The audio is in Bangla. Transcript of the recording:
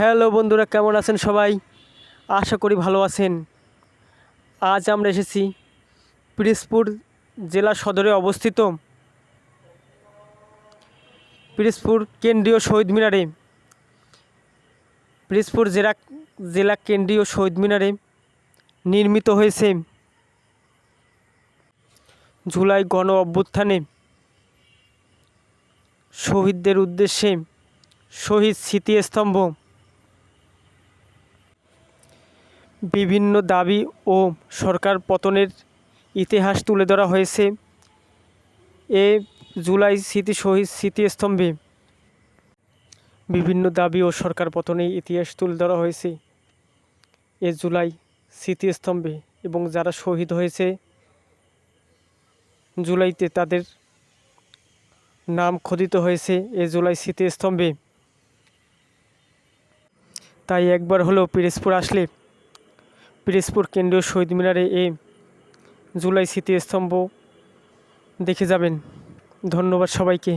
হ্যালো বন্ধুরা, কেমন আছেন সবাই? আশা করি ভালো আছেন। আজ আমরা এসেছি পিরিজপুর জেলা সদরে অবস্থিত। পিরিজপুর কেন্দ্রীয় শহীদ মিনারে। পিরিজপুর জেলা জেলা কেন্দ্রীয় শহীদ মিনারে নির্মিত হয়েছে জুলাই গণ অভ্যুত্থানে। শহীদদের উদ্দেশ্যে শহীদ স্মৃতিস্তম্ভ। বিভিন্ন দাবি ও সরকার পতনের ইতিহাস তুলে ধরা হয়েছে। এ জুলাই স্মৃতি শহীদ স্মৃতিস্তম্ভে বিভিন্ন দাবি ও সরকার পতনের ইতিহাস তুলে ধরা হয়েছে। এ জুলাই স্মৃতিস্তম্ভে এবং যারা শহীদ হয়েছে, জুলাইতে তাদের নাম খোদিত হয়েছে এ জুলাই স্মৃতিস্তম্ভে। তাই একবার হলেও পিরিজপুর আসলে পিরিজপুর কেন্দ্রীয় শহীদ মিনারে এ জুলাই স্মৃতিস্তম্ভ দেখে যাবেন। ধন্যবাদ সবাইকে।